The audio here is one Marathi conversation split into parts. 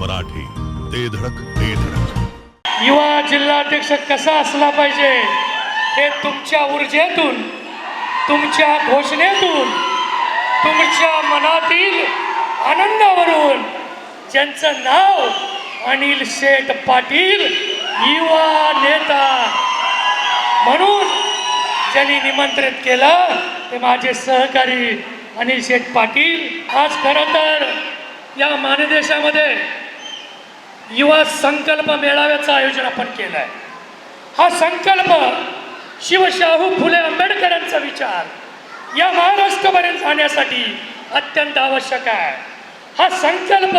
मराठी ते धडक ते धडक. युवा जिल्हाध्यक्ष कसा असला पाहिजे? हे तुमच्या ऊर्जेतून तुमच्या घोषणेतून तुमच्या मनातील आनंदावरून ज्यांचं नाव अनिल शेठ पाटील युवा नेता म्हणून ज्यांनी निमंत्रित केलं ते माझे सहकारी अनिल शेठ पाटील. आज खरं तर या मानदेशामध्ये युवा संकल्प मेळाव्याचं आयोजन आपण केलं आहे हा संकल्प शिवशाहू फुले आंबेडकरांचा विचार या महाराष्ट्रापर्यंत जाण्यासाठी अत्यंत आवश्यक आहे. हा संकल्प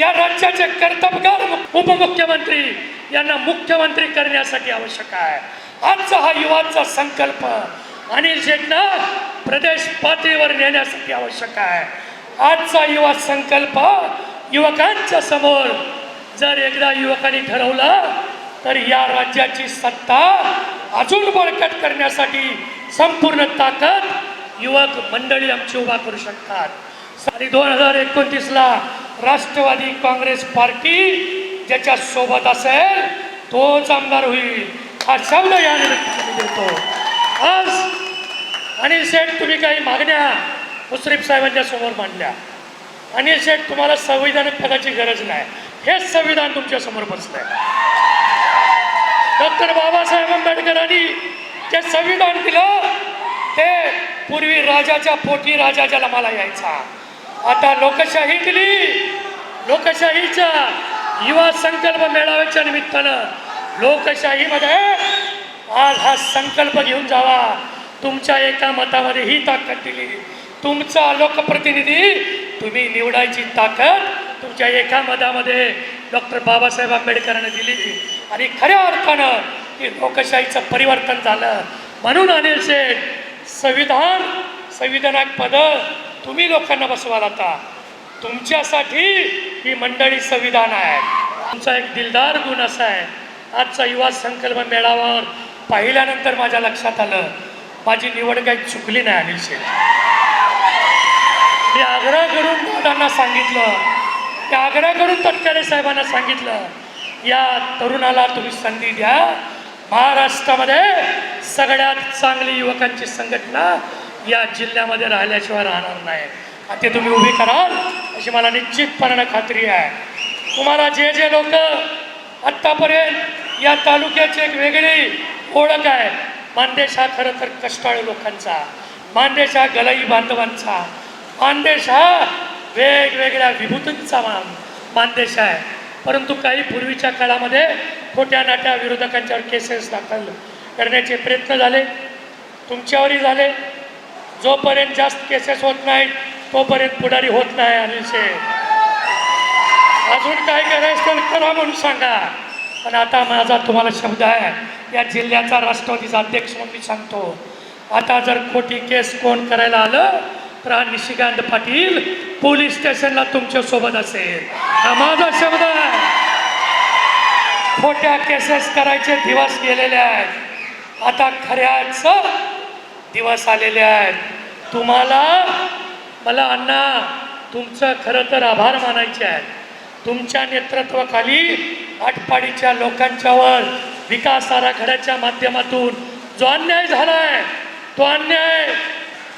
या राज्याचे कर्तबगार उपमुख्यमंत्री यांना मुख्यमंत्री करण्यासाठी आवश्यक आहे. आजचा हा युवांचा संकल्प अनिल शेटना प्रदेश पातळीवर नेण्यासाठी आवश्यक आहे. आजचा युवा संकल्प युवकांच्या समोर जर एकदा युवकांनी ठरवलं तर या राज्याची सत्ता अजून बळकट करण्यासाठी संपूर्ण ताकद युवक मंडळी आमची उभा करू शकतात. साली दोन हजार एकोणतीसला राष्ट्रवादी काँग्रेस पार्टी ज्याच्या सोबत असेल तोच आमदार होईल हा शब्द या निमित्ताने देतो. आज अनिल शेठ तुम्ही काही मागण्या मुश्रीफ साहेबांच्या समोर मांडल्या. अनिल शेठ तुम्हाला संविधानिक पदाची गरज नाही. हेच संविधान तुमच्यासमोर बसलंय डॉक्टर बाबासाहेब आंबेडकरांनी जे संविधान दिलं ते पूर्वी राजाच्या पोटी राजा ज्याला मला यायचा. आता लोकशाही दिली. लोकशाहीच्या युवा संकल्प मेळाव्याच्या निमित्तानं लोकशाहीमध्ये आज हा संकल्प घेऊन जावा. तुमच्या एका मतामध्ये ही ताकद दिली. तुमचा लोकप्रतिनिधी तुम्ही निवडायची ताकद तुमच्या एका मतामध्ये डॉक्टर बाबासाहेब आंबेडकरांनी दिली. आणि खऱ्या अर्थानं की लोकशाहीचं परिवर्तन झालं. म्हणून अनिल शेठ संविधान संविधानाक पद तुम्ही लोकांना बसवाल आता तुमच्यासाठी ही मंडळी संविधान आहे. तुमचा एक दिलदार गुण असा आहे. आजचा युवा संकल्प मेळावावर पाहिल्यानंतर माझ्या लक्षात आलं माझी निवड काही चुकली नाही अनिल शेठ. मी आग्रह करून दादांना सांगितलं मी आग्रह करून तटकरे साहेबांना सांगितलं या तरुणाला तुम्ही संधी द्या. महाराष्ट्रामध्ये सगळ्यात चांगली युवकांची संघटना या जिल्ह्यामध्ये राहिल्याशिवाय राहणार नाही. आणि ते तुम्ही उभी कराल अशी मला निश्चितपणानं खात्री आहे. तुम्हाला जे जे लोक आत्तापर्यंत या तालुक्याची एक वेगळी ओळख आहे मानदेश हा खरं तर कष्टाळू लोकांचा मानदेश हा गलाई बांधवांचा मानदेश हा वेगवेगळ्या विभूतींचा मान मानदेश आहे. परंतु काही पूर्वीच्या काळामध्ये खोट्या नाट्या विरोधकांच्यावर केसेस दाखल करण्याचे प्रयत्न झाले. तुमच्यावरही झाले. जोपर्यंत जास्त केसेस होत नाहीत तोपर्यंत पुढारी होत नाही अनिल शेठ अजून काय करायचं तर करा म्हणून सांगा. पण आता माझा तुम्हाला शब्द आहे. या जिल्ह्याचा राष्ट्रवादीचा अध्यक्ष म्हणून मी सांगतो. आता जर खोटी केस कोण करायला आलं तर निशिकांत पाटील पोलीस स्टेशनला तुमच्यासोबत असेल. हा माझा शब्द आहे. खोट्या केसेस करायचे दिवस गेलेले आहेत. आता खऱ्याच दिवस आलेले आहेत. तुम्हाला मला अण्णा तुमचं खरं तर आभार मानायचे आहेत. तुमच्या नेतृत्वाखाली आटपाडीच्या लोकांच्यावर विकास आराखड्याच्या माध्यमातून जो अन्याय झाला आहे तो अन्याय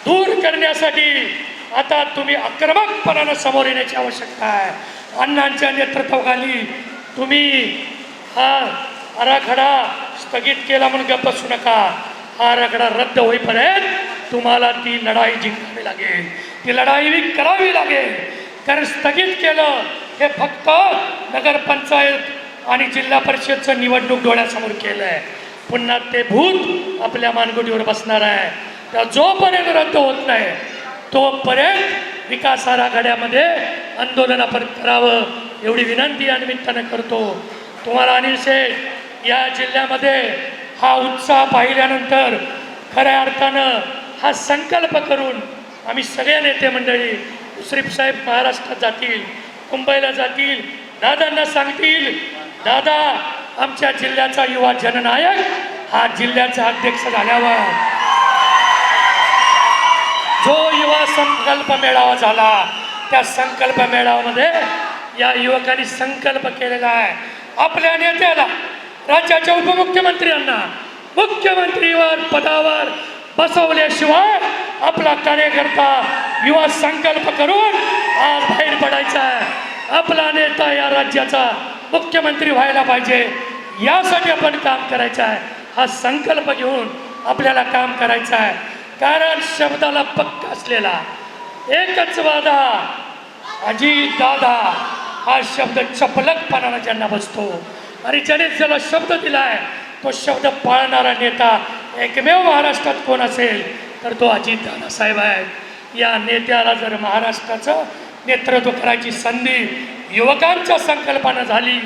दूर करण्यासाठी आता तुम्ही आक्रमकपणानं समोर येण्याची आवश्यकता आहे. अण्णांच्या नेतृत्वाखाली तुम्ही हा आराखडा स्थगित केला म्हणून गप्प बसू नका. हा आराखडा रद्द होईपर्यंत तुम्हाला ती लढाई जिंकावी लागेल. ती लढाई करावी लागेल. कारण स्थगित केलं हे फक्त नगरपंचायत आणि जिल्हा परिषदचं निवडणूक डोळ्यासमोर केलं आहे पुन्हा ते भूत आपल्या मानगुटीवर बसणार आहे. त्या जोपर्यंत रद्द होत नाही तोपर्यंत विकास आराखड्यामध्ये आंदोलन आपण करावं एवढी विनंती या निमित्तानं करतो. तुम्हाला अनिल शेठ या जिल्ह्यामध्ये हा उत्साह पाहिल्यानंतर खऱ्या अर्थानं हा संकल्प करून आम्ही सगळे नेते मंडळी श्रीप साहेब महाराष्ट्रात जातील मुंबईला जातील दादांना सांगतील दादा आमच्या जिल्ह्याचा युवा जननायक हा जिल्ह्याचा अध्यक्ष झाल्यावर जो युवा संकल्प मेळावा झाला त्या संकल्प मेळाव्यामध्ये या युवकांनी संकल्प केलेला आहे. आपल्या नेत्याला राज्याच्या उपमुख्यमंत्र्यांना मुख्यमंत्रीवर पदावर बसवल्याशिवाय आपला कार्यकर्ता युवा संकल्प करून आज बाहेर पडायचा आहे. आपला नेता या राज्याचा मुख्यमंत्री व्हायला पाहिजे यासाठी आपण काम करायचं आहे. हा संकल्प घेऊन आपल्याला काम करायचं आहे. कारण शब्दाला पक्क असलेला एकच वादा अजित दादा हा शब्द चपलकपणाला ज्यांना बसतो. आणि ज्याने ज्याला शब्द दिलाय तो शब्द पाळणारा नेता एकमेव महाराष्ट्रात कोण असेल तर तो अजित दादा साहेब आहे या नेत्याला जर महाराष्ट्राचं नेतृत्व करायची संधी युवकांच्या संकल्पना झाली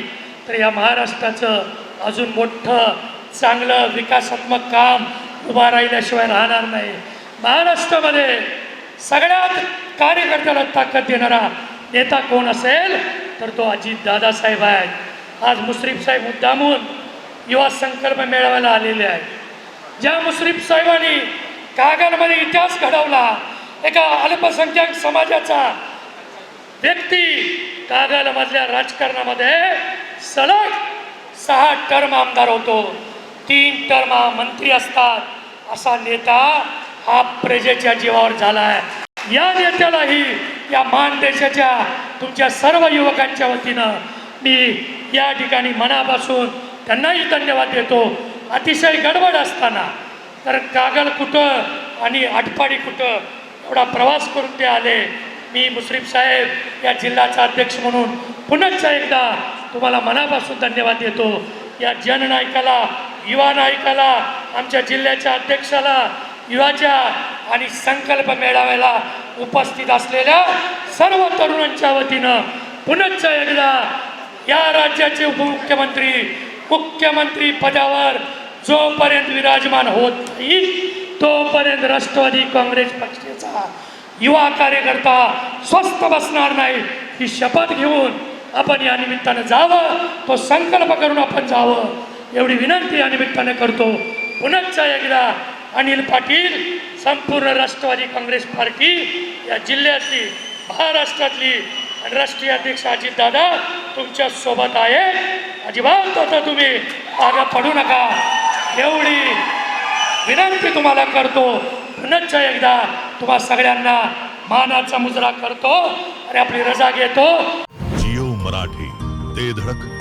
तर या महाराष्ट्राचं अजून मोठं चांगलं विकासात्मक काम उभा राहिल्याशिवाय राहणार नाही. महाराष्ट्रामध्ये सगळ्यात कार्यकर्त्याला ताकद देणारा नेता कोण असेल तर तो अजित दादासाहेब आहे आज मुश्रीफ साहेब मुद्दामून युवा संकल्प मेळाव्याला आलेले आहेत. ज्या मुश्रीफ साहेबांनी कागलमध्ये इतिहास घडवला एका अल्पसंख्याक समाजाचा व्यक्ती कागलमधल्या राजकारणामध्ये सलग सहा टर्म आमदार होतो. तीन टर्म मंत्री असतात. असा नेता हा प्रजेच्या जीवावर झाला आहे. या नेत्यालाही या मान देशाच्या तुमच्या सर्व युवकांच्या वतीनं मी या ठिकाणी मनापासून त्यांनाही धन्यवाद देतो. अतिशय गडबड असताना तर कागल कुठं आणि आटपाडी कुठं एवढा प्रवास करून ते आले. मी मुश्रीफ साहेब या जिल्ह्याचा अध्यक्ष म्हणून पुन्हा एकदा तुम्हाला मनापासून धन्यवाद देतो. या जननायकाला युवा नायकाला आमच्या जिल्ह्याच्या अध्यक्षाला युवाच्या आणि संकल्प मेळाव्याला उपस्थित असलेल्या सर्व तरुणांच्या वतीनं पुनश्च एकदा या राज्याचे उपमुख्यमंत्री मुख्यमंत्री पदावर जोपर्यंत विराजमान होत नाही तोपर्यंत राष्ट्रवादी काँग्रेस पक्षाचा युवा कार्यकर्ता स्वस्त बसणार नाही ही शपथ घेऊन आपण या निमित्तानं जावं तो संकल्प करून आपण जावं. एवढी विनंती या निमित्ताने करतो. पुन्हा एकदा अनिल पाटील संपूर्ण राष्ट्रवादी काँग्रेस पार्टी या जिल्ह्यातली महाराष्ट्रातली आणि राष्ट्रीय अध्यक्ष अजितदादा तुमच्यासोबत आहे. अजिबात आता तुम्ही आगा पडू नका. एवढी विनंती तुम्हाला करतो. पुन्हा एकदा तुम्हा सगळ्यांना मानाचा मुजरा करतो आणि आपली रजा घेतो. जिओ मराठी ते धडक.